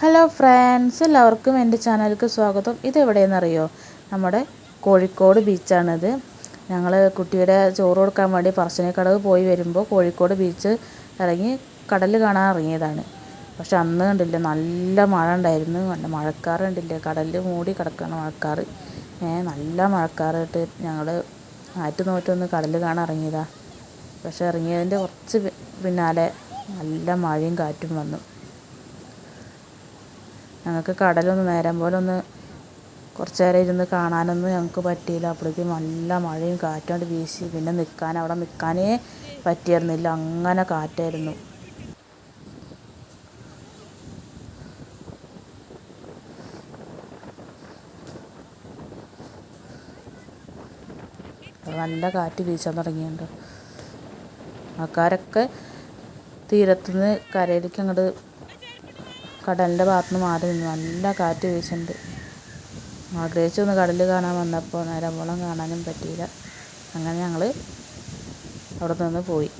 Hello friends എല്ലാവർക്കും എന്റെ ചാനലിലേക്ക് സ്വാഗതം. ഇത് എവിടെയെന്നറിയോ? നമ്മുടെ കോഴിക്കോട് ബീച്ചാണിത്. ഞങ്ങൾ കുട്ടിയുടെ ചോറ് കൊടുക്കാൻ വേണ്ടി പറശ്ശിനിക്കടവ് പോയി വരുമ്പോൾ കോഴിക്കോട് ബീച്ച് ഇറങ്ങി കടൽ കാണാൻ ഇറങ്ങിയതാണ്. പക്ഷെ അന്ന് കണ്ടില്ല നല്ല മഴ ഉണ്ടായിരുന്നു. നല്ല മഴക്കാറ് കണ്ടില്ലേ? കടലിൽ മൂടി കിടക്കുകയാണ് മഴക്കാറ്. നല്ല മഴക്കാറായിട്ട് ഞങ്ങൾ ആറ്റ് നോറ്റൊന്ന് കടൽ കാണാൻ ഇറങ്ങിയതാണ് പക്ഷെ ഇറങ്ങിയതിന്റെ കുറച്ച് പിന്നാലെ നല്ല മഴയും കാറ്റും വന്നു. ഞങ്ങൾക്ക് കടലൊന്ന് നേരം പോലെ ഒന്ന് കുറച്ച് നേരം ഇരുന്ന് കാണാനൊന്നും ഞങ്ങൾക്ക് പറ്റിയില്ല. അപ്പോഴേക്കും നല്ല മഴയും കാറ്റുകൊണ്ട് വീശി. പിന്നെ നിൽക്കാൻ അവിടെ നിൽക്കാനേ പറ്റിയിരുന്നില്ല. അങ്ങനെ കാറ്റായിരുന്നു. നല്ല കാറ്റ് വീശാൻ തുടങ്ങിയിട്ടുണ്ട്. ആൾക്കാരൊക്കെ തീരത്തുനിന്ന് കരയിലേക്ക് അങ്ങോട്ട് കടലിന്റെ ഭാഗത്ത് നിന്ന് മാറി നിന്നു നല്ല കാറ്റ് വീശുന്നുണ്ട്. ആഗ്രഹിച്ചൊന്ന് കടൽ കാണാൻ വന്നപ്പോൾ നേരം മൂളം കാണാനും പറ്റിയില്ല. അങ്ങനെ ഞങ്ങൾ അവിടെ നിന്ന് പോയി.